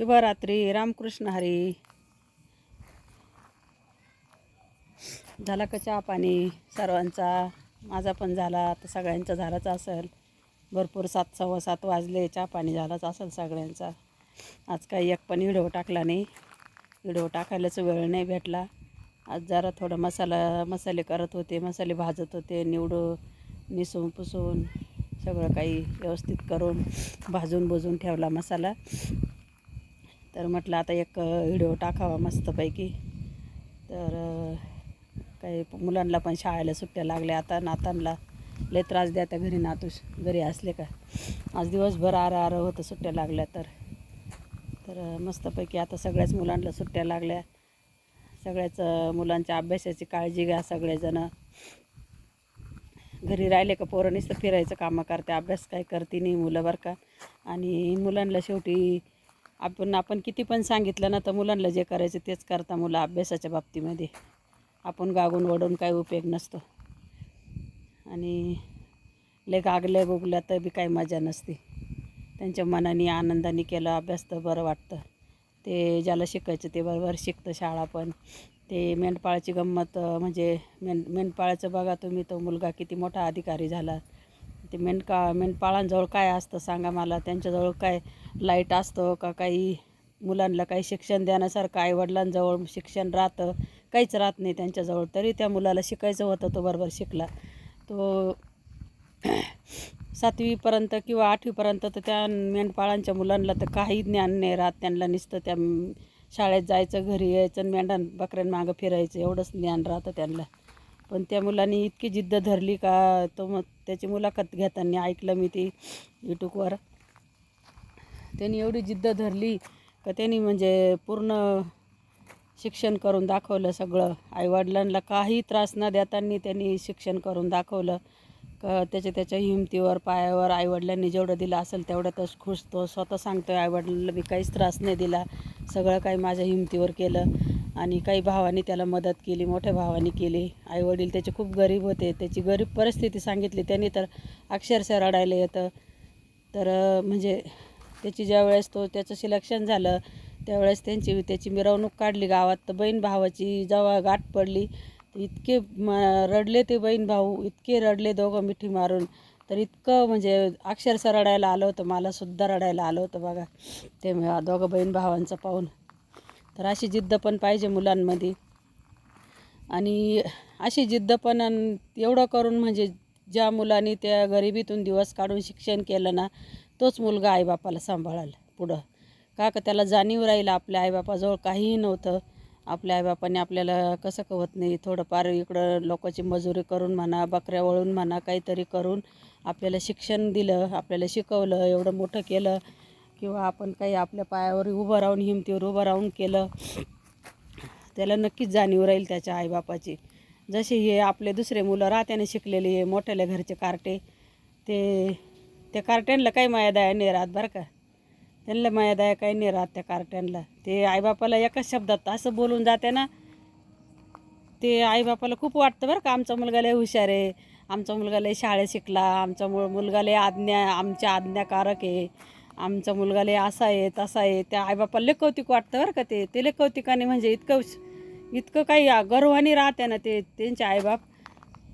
शुभरात्री रामकृष्ण हरी. झाला का चहा पाणी? सर्वांचा. माझा पण झाला. तर सगळ्यांचा झालाच असेल. भरपूर सात सव्वा सात वाजले. चहा पाणी झालाच असेल सगळ्यांचा. आज काही एक पण व्हिडिओ टाकला नाही. व्हिडिओ टाकायलाच वेळ नाही भेटला. आज जरा थोडं मसाला मसाले करत होते. मसाले भाजत होते. निवडून निसून पुसून सगळं काही व्यवस्थित करून भाजून बुजून ठेवला मसाला. तर म्हटलं आता एक व्हिडिओ टाकावा मस्तपैकी. तर काही मुलांना पण शाळेला सुट्ट्या लागल्या. आता नातांना लय त्रास द्या त्या घरी नातूस. घरी असले का? आज दिवसभर आरं आरं होतं सुट्ट्या लागल्या तर. तर मस्तपैकी आता सगळ्याच मुलांना सुट्ट्या लागल्या. सगळ्याच मुलांच्या अभ्यासाची काळजी घ्या सगळेजणं. घरी राहिले का पोरं नुसतं फिरायचं कामं करते. अभ्यास काय करते नाही मुलं बरं का. आणि मुलांना शेवटी आपण आपण किती पण सांगितलं ना तर मुलांना जे करायचं तेच करता मुलं अभ्यासाच्या बाबतीमध्ये. आपण गागून वडून काही उपयोग नसतो. आणि लय गागल्या गुगल्या तर बी काही मजा नसते. त्यांच्या मनाने आनंदाने केलं अभ्यास तर बरं वाटतं. ते ज्याला शिकायचं ते बरोबर शिकतं शाळा पण. ते मेंढपाळाची गंमत म्हणजे मेंढ मेंढपाळाचं बघा तुम्ही तो मुलगा किती मोठा अधिकारी झाला. ते मेंढका मेंढपाळांजवळ काय असतं सांगा मला? त्यांच्याजवळ काय लाइट असतं का? काही मुलांना काही शिक्षण देण्यासारखं आईवडिलांजवळ शिक्षण राहतं काहीच राहत नाही त्यांच्याजवळ. तरी त्या मुलाला शिकायचं होतं तो बरोबर शिकला. तो सातवीपर्यंत किंवा आठवीपर्यंत तर त्या मेंढपाळांच्या मुलांना तर काही ज्ञान नाही राहत. त्यांना नुसतं त्या शाळेत जायचं घरी यायचं आणि मेंढ्यां बकऱ्यांमागं फिरायचं. एवढंच ज्ञान राहतं त्यांना. पण त्या मुलांनी इतकी जिद्द धरली का तो मग त्याची मुलाखत घेताना ऐकलं मी ती यूट्यूबवर. त्यांनी एवढी जिद्द धरली का त्यांनी म्हणजे पूर्ण शिक्षण करून दाखवलं सगळं. आईवडिलांना काही त्रास न देताना त्यांनी शिक्षण करून दाखवलं. का त्याच्या त्याच्या हिमतीवर पायावर आईवडिलांनी जेवढं दिलं असेल तेवढ्यातच खुश तो स्वतः सांगतोय आईवडिलांना मी काहीच त्रास नाही दिला. सगळं काही माझ्या हिमतीवर केलं. आणि काही भावाने त्याला मदत केली मोठ्या भावाने केली. आईवडील त्याचे खूप गरीब होते. त्याची गरीब परिस्थिती सांगितली त्यांनी तर अक्षरशः रडायला येतं. तर म्हणजे त्याची ज्या वेळेस तो त्याचं सिलेक्शन झालं त्यावेळेस त्यांची त्याची मिरवणूक काढली गावात. तर बहीण भावाची जेव्हा गाठ पडली. तर इतके म रडले ते बहीण भाऊ इतके रडले दोघं मिठी मारून. तर इतकं म्हणजे अक्षरशः रडायला आलं होतं. मलासुद्धा रडायला आलं होतं बघा. ते दोघं बहीण भावांचं पाहून. तर अशी जिद्द पण पाहिजे मुलांमध्ये. आणि अशी जिद्द पण अन एवढं करून म्हणजे ज्या मुलांनी त्या गरिबीतून दिवस काढून शिक्षण केलं ना तोच मुलगा आईबापाला सांभाळाल पुढं. का का त्याला जाणीव राहील आपल्या आईबापाजवळ काहीही नव्हतं. आपल्या आईबापाने आपल्याला कसं कवत नाही. थोडंफार इकडं लोकांची मजुरी करून म्हणा बकऱ्या वळून म्हणा काहीतरी करून आपल्याला शिक्षण दिलं आपल्याला शिकवलं एवढं मोठं केलं. किंवा आपण काही आपल्या पायावर उभं राहून हिमतीवर उभं राहून केलं त्याला नक्कीच जाणीव राहील त्याच्या आईबापाची. जसे हे आपले दुसरे मुलं राहत्याने शिकलेले हे मोठ्याल्या घरचे कार्टे ते त्या कार्ट्यांना काही मायादाया नाही राहत बरं का. त्यांना मायादाया काही नाही राहत त्या कार्ट्यांना. ते आईबापाला एकाच शब्दात असं बोलून जाते ना ते आईबापाला खूप वाटतं बरं का आमचा मुलगा लय हुशार आहे आमचा मुलगा लय शाळेत शिकला आमचा मु मुलगा लय आज्ञा आमच्या आज्ञाकारक आहे. आमचा मुलगा लय असा आहे तसा आहे. त्या आईबापाला लय कौतिक वाटतं बरं का ते. ते लय कौतिकाने म्हणजे इतकं इतकं काही गर्वाने राहते ना ते त्यांचे आईबाप.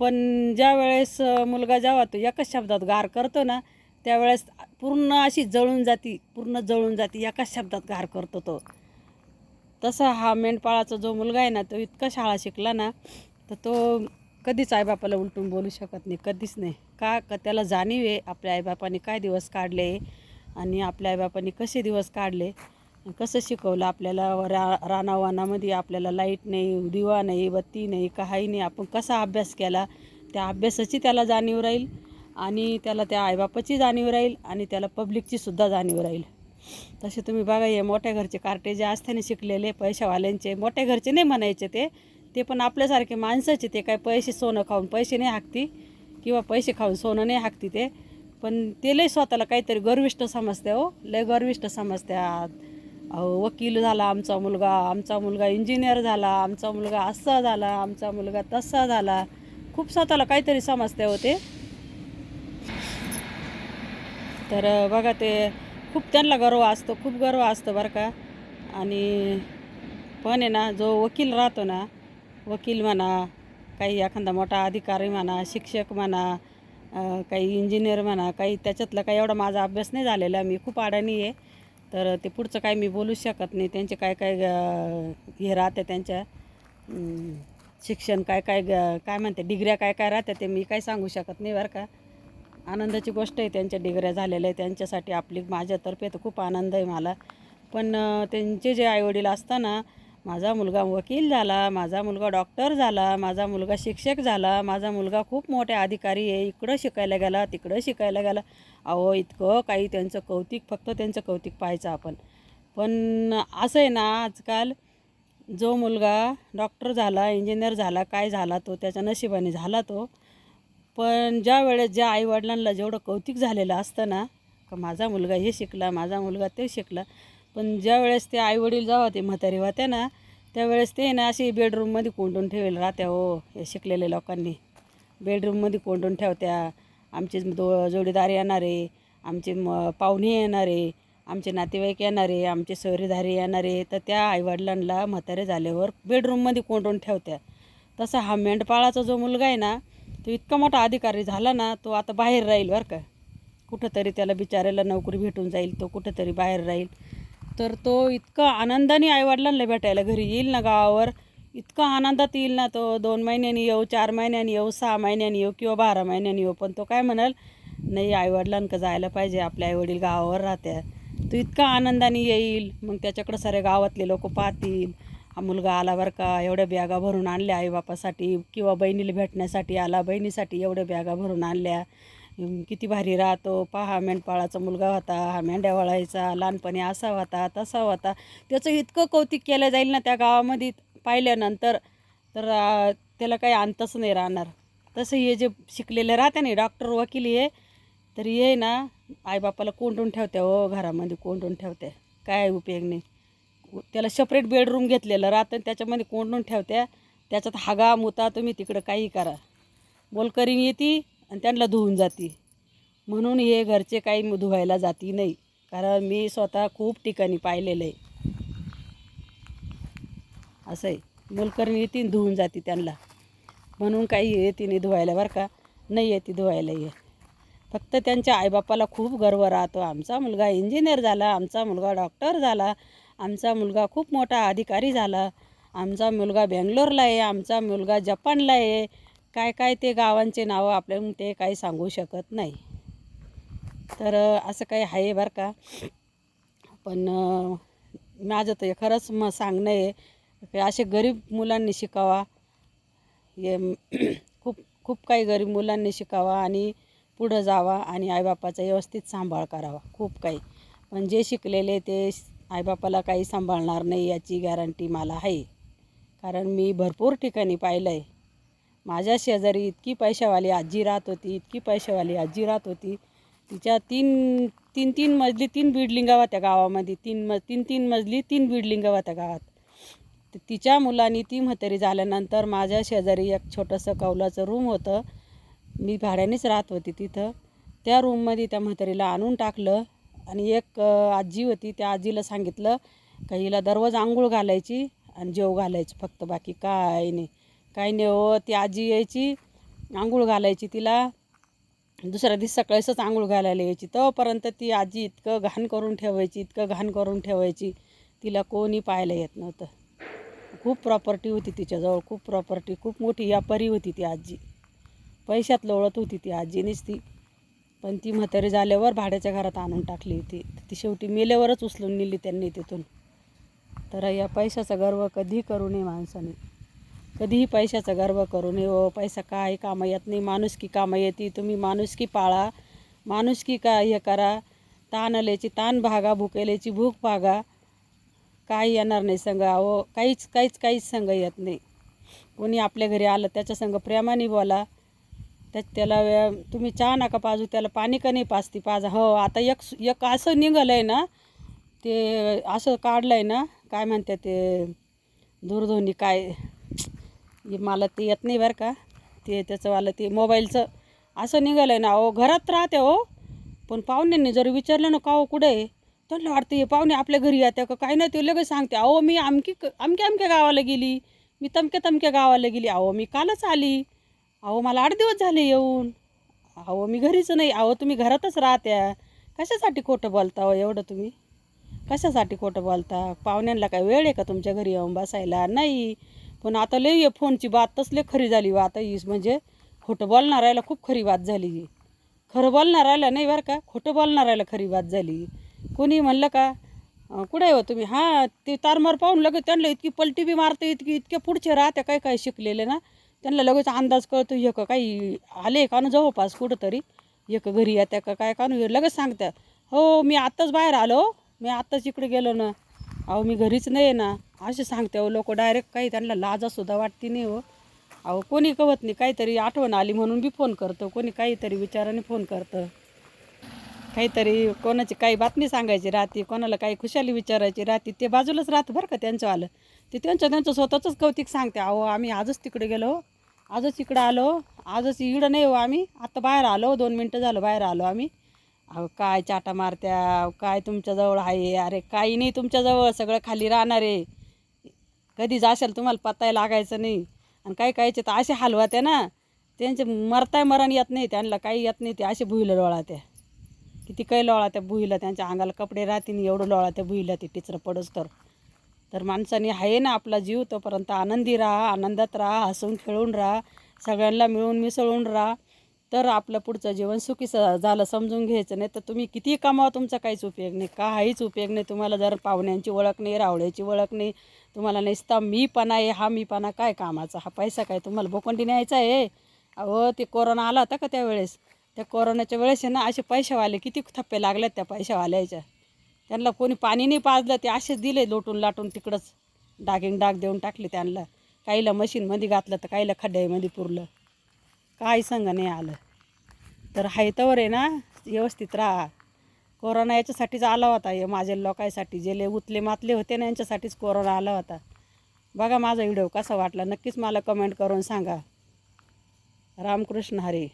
पण ज्या वेळेस मुलगा जेव्हा तो एकाच शब्दात गार करतो ना त्यावेळेस पूर्ण अशी जळून जाती पूर्ण जळून जाती एकाच शब्दात गार करतो तो. तसा हा मेंढपाळाचा जो मुलगा आहे ना तो इतका शाळा शिकला ना तर तो कधीच आईबापाला उलटून बोलू शकत नाही कधीच नाही. का का त्याला जाणीव आहे आपल्या आईबापाने काय दिवस काढले? आणि आपल्या आईबापांनी कसे दिवस काढले? कसं शिकवलं आपल्याला? रा रानावानामध्ये आपल्याला लाइट नाही दिवा नाही बत्ती नाही काही नाही. आपण कसा अभ्यास केला? त्या अभ्यासाची त्याला जाणीव राहील आणि त्याला त्या आईबापाची जाणीव राहील आणि त्याला पब्लिकची सुद्धा जाणीव राहील. तसे तुम्ही बघा हे मोठ्या घरचे कार्टे जे असताना शिकलेले पैशावाल्यांचे. मोठ्या घरचे नाही म्हणायचे ते. ते पण आपल्यासारखे माणसाचे. ते काय पैसे सोनं खाऊन पैसे नाही हाकती किंवा पैसे खाऊन सोनं नाही हाकती ते. पण ते लय स्वतःला काहीतरी गर्विष्ट समजते हो. लय गर्विष्ट समजत्यात. अहो वकील झाला आमचा मुलगा आमचा मुलगा इंजिनियर झाला आमचा मुलगा असा झाला आमचा मुलगा तसा झाला. खूप स्वतःला काहीतरी समजते हो ते. तर बघा ते खूप त्यांना गर्व असतो खूप गर्व असतो बरं का. आणि पण आहे ना जो वकील राहतो ना वकील म्हणा काही एखादा मोठा अधिकारी म्हणा शिक्षक म्हणा काही इंजिनियर म्हणा काही त्याच्यातला काही एवढा माझा अभ्यास नाही झालेला मी खूप अडाणी आहे. तर ते पुढचं काय मी बोलूच शकत नाही. त्यांचे काय काय हे राहते त्यांच्या शिक्षण काय काय ग- काय म्हणते डिग्र्या काय काय राहते ते मी काय सांगू शकत नाही बरं का. आनंदाची गोष्ट आहे त्यांच्या डिग्र्या झालेल्या आहे त्यांच्यासाठी आपली माझ्यातर्फे तर खूप आनंद आहे मला. पण त्यांचे जे आईवडील असताना माझा मुलगा वकील झाला माझा मुलगा डॉक्टर झाला माझा मुलगा शिक्षक झाला माझा मुलगा खूप मोठे अधिकारी आहे इकडं शिकायला गेला तिकडं शिकायला गेला. अहो इतकं काही त्यांचं कौतिक फक्त त्यांचं कौतिक पाहायचं आपण. पण असं आहे ना आजकाल जो मुलगा डॉक्टर झाला इंजिनियर झाला काय झाला तो त्याच्या नशिबाने झाला तो. पण ज्या वेळेस ज्या आईवडिलांना जेवढं कौतिक झालेलं असतं ना का माझा मुलगा हे शिकला माझा मुलगा ते शिकला पण ज्या वेळेस ते आईवडील जेव्हा ते म्हातारे होते ना त्यावेळेस ते ना अशी बेडरूममध्ये कोंडून ठेवेल राहत्या हो हे शिकलेल्या लोकांनी. बेडरूममध्ये कोंडून ठेवत्या आमचे दो जोडीदार येणारे आमचे म पाहुणे येणारे आमचे नातेवाईक येणारे आमचे सोयरीधारी येणारे तर त्या आईवडिलांना म्हातारे झाल्यावर बेडरूममध्ये कोंडून ठेवत्या. तसा हा मेंढपाळाचा जो मुलगा आहे ना तो इतका मोठा अधिकारी झाला ना तो आता बाहेर राहील बरं का. कुठंतरी त्याला बिचारायला नोकरी भेटून जाईल तो कुठंतरी बाहेर राहील. तर तो इतका आनंदाने आईवडिलांना भेटायला घरी. येईल ना गावावर? इतका आनंदात येईल ना तो. दोन महिन्यांनी येऊ चार महिन्यांनी येऊ सहा महिन्यांनी येऊ किंवा बारा महिन्यांनी येऊ. पण तो काय म्हणाल नाही आईवडिलांका जायला पाहिजे. आपल्या आईवडील गावावर राहत्या तो इतका आनंदाने येईल. मग त्याच्याकडं सारे गावातले लोक पाहतील. हा मुलगा आला बरं का? एवढ्या बॅगा भरून आणल्या आईबापासाठी किंवा बहिणीला भेटण्यासाठी आला बहिणीसाठी एवढ्या बॅगा भरून आणल्या. किती भारी राहतो. पहा मेंढपाळाचा मुलगा होता हा मेंढ्या वळायचा लहानपणी असा होता तसा होता. त्याचं इतकं कौतिक केलं जाईल ना त्या गावामध्ये पाहिल्यानंतर तर त्याला काही अंतच नाही राहणार. तसं हे जे शिकलेले राहते ना डॉक्टर वकील हे तर ये ना आईबापाला कोंडून ठेवते हो घरामध्ये कोंडून ठेवते. काय उपयोग नाही. त्याला सेपरेट बेडरूम घेतलेलं राहतं त्याच्यामध्ये कोंडून ठेवत्या त्याच्यात हागा मुता तुम्ही तिकडं काही करा. बोलकरीन येते आणि त्यांना धुवून जाते. म्हणून हे घरचे काही धुवायला जाती नाही. कारण मी स्वतः खूप ठिकाणी पाहिलेलं आहे. असं आहे. मोलकरणी येतीन धुवून जाते त्यांना. म्हणून काही येतीने नाही धुवायला बरं का. नाही येते धुवायला ये फक्त त्यांच्या आईबापाला खूप गर्व राहतो. आमचा मुलगा इंजिनियर झाला आमचा मुलगा डॉक्टर झाला आमचा मुलगा खूप मोठा अधिकारी झाला. आमचा मुलगा बेंगलोरला आहे आमचा मुलगा जपानला आहे. काय काय ते गावांचे नावं आपल्याला ते काही सांगू शकत नाही. तर असं काही आहे बरं का. पण माझं तर हे खरंच मग सांगणं आहे की असे गरीब मुलांनी शिकावा. हे खूप खूप काही गरीब मुलांनी शिकावा आणि पुढं जावा आणि आईबापाचा व्यवस्थित सांभाळ करावा. खूप काही. पण जे शिकलेले ते आईबापाला काही सांभाळणार नाही याची गॅरंटी मला आहे. कारण मी भरपूर ठिकाणी पाहिलं आहे माझ्या शेजारी इतकी पैशावाली आजी राहत होती इतकी पैशावाली आजी राहत होती. तिच्या तीन तीन तीन मजली तीन बिल्डिंगा होत्या गावामध्ये. तीन म तीन तीन मजली तीन बिल्डिंगा होत्या गावात. तर तिच्या मुलांनी ती म्हातारी झाल्यानंतर माझ्या शेजारी एक छोटंसं कौलाचं रूम होतं. मी भाड्यानेच राहत होती तिथं. त्या रूममध्ये त्या म्हातारीला आणून टाकलं आणि एक आजी होती. त्या आजीला सांगितलं का हिला दररोज आंघोळ घालायची आणि जेव घालायचं. फक्त बाकी काय नाही. काही नाही हो ती आजी यायची आंघोळ घालायची तिला. दुसऱ्या दिवस सकाळीच आंघोळ घालायला यायची. तोपर्यंत ती आजी इतकं घाण करून ठेवायची इतकं घाण करून ठेवायची. तिला कोणी पाहायला येत नव्हतं. खूप प्रॉपर्टी होती तिच्याजवळ खूप प्रॉपर्टी खूप मोठी व्यापारी होती ती आजी. पैशात लोळत होती ती आजी ती पण ती म्हातारी झाल्यावर भाड्याच्या घरात आणून टाकली ती ती शेवटी मेल्यावरच उचलून नेली त्यांनी तिथून. तर या पैशाचा गर्व कधीही करू नये माणसाने. कधीही पैशाचा गर्व करू नये. हो पैसा काय कामं येत नाही. माणुसकी कामं येते. तुम्ही माणुसकी पाळा. माणुसकी का हे करा. ताण आल्याची ताण भागा. भुकेल्याची भूक भागा. काही येणार नाही संघ अहो काहीच काहीच काहीच संग येत नाही. कोणी आपल्या घरी आलं त्याच्या संग प्रेमाने बोला. त्या त्याला वे- तुम्ही चहा नका पाजू. त्याला पाणी का नाही पाजती? पाजा. हो आता एक एक असं निघालं आहे ना ते असं काढलं आहे ना काय म्हणतात ते दूरध्वनी काय मला ते येत नाही बरं का. ते त्याचंवालं ते मोबाईलचं. असं निघालं आहे ना अहो घरात राहते हो. पण पाहुण्यांनी जर विचारलं ना का हो कुठे आहे? त्यांना वाटतं हे पाहुणे आपल्या घरी येते का? काय नाही ते लगेच सांगते अहो मी अमकी अमक्या अमक्या गावाला गेली. मी तमक्या तमक्या गावाला गेली. अहो मी कालच आली. अहो मला आठ दिवस झाले येऊन. अहो मी घरीच नाही. अहो तुम्ही घरातच राहत्या. कशासाठी खोटं बोलता हो एवढं तुम्ही? कशासाठी खोटं बोलता? पाहुण्यांना काय वेळ आहे का तुमच्या घरी येऊन बसायला? नाही. पण आता लई ये फोनची बात तसले खरी झाली वा आता ही म्हणजे खोटं बोलणारायला खूप खरी बात झाली ही. खरं बोलणारायला नाही बरं का खोटं बोलणारायला खरी बात झाली कोणी म्हणलं का कुठे हो तुम्ही? हां ते तारमार पाहून लगेच त्यांना इतकी पलटी बी मारते इतकी इतके पुढचे राहते काय काय शिकलेले ना. त्यांना लगेच अंदाज कळतो हे का काही आले का ना जवळपास कुठंतरी? एक घरी येत्या का काय का लगेच सांगतात हो मी आत्ताच बाहेर आलो मी आत्ताच इकडे गेलो ना. अहो मी घरीच नाही आहे ना. असे सांगते अहो लोक डायरेक्ट काही त्यांना लाजासुद्धा वाटते नाही हो. अहो कोणी कवत नाही काहीतरी आठवण आली म्हणून बी फोन करतो. कोणी काहीतरी विचाराने फोन करतं. काहीतरी कोणाची काही बातमी सांगायची राहते कोणाला काही खुशाली विचारायची राहते ते बाजूलाच राहतं बरं का त्यांचं आलं ते त्यांचं त्यांचं स्वतःचंच कौतिक सांगते. अहो आम्ही आजच तिकडे गेलो हो. आजच इकडं आलो हो. आजच इकडं नाही हो आम्ही. आत्ता बाहेर आलो हो, दोन मिनटं झालं बाहेर आलो आम्ही. अहो काय चाटा मारत्या काय तुमच्याजवळ आहे? अरे काही नाही तुमच्याजवळ. सगळं खाली राहणार आहे. कधी जाशाल तुम्हाला पत्ताय लागायचं नाही. आणि काही कायचे तर असे हलवात्या ना त्यांचे मरताय मरण येत नाही त्यांना काही येत नाही ते असे भुईला लोळात्या. किती काही लोळा त्या भुईला त्यांच्या अंगाला कपडे राहतील एवढं लोळा त्या भुईला ते टिचरं पडस तर. तर माणसाने आहे ना आपला जीव तोपर्यंत आनंदी राहा आनंदात राहा हसून खेळून राहा सगळ्यांना मिळून मिसळून राहा. तर आपलं पुढचं जीवन सुखी झालं समजून घ्यायचं नाही तर तुम्ही किती कमावा तुमचा काहीच उपयोग नाही. काहीच उपयोग नाही. तुम्हाला जर पाहुण्यांची ओळख नाही रावळ्याची ओळख नाही तुम्हाला नुसता मीपणा आहे हा मीपणा काय कामाचा? हा पैसा काय? तुम्हाला भोकंडी न्यायचा आहे? अहो ते कोरोना आला होता का त्यावेळेस? त्या कोरोनाच्या वेळेस आहे ना असे पैशावाले किती थप्पे लागल्यात त्या पैशावाल्याच्या. त्यांना कोणी पाणी नाही पाजलं ते असेच दिले लोटून लाटून तिकडंच. डागिंग डाग देऊन टाकले त्यांना. काहीला मशीनमध्ये घातलं तर काहीला खड्ड्यामध्ये पुरलं. काय सांगा नाही आलं. तर हायतावर आहे ना व्यवस्थित राहा. कोरोना याच्यासाठीच आला होता हे माझ्या लोकांसाठी. जे उतले मातले होते ना यांच्यासाठीच कोरोना आला होता. बघा माझा व्हिडिओ कसा वाटला. नक्कीच मला कमेंट करून सांगा. रामकृष्ण हरी.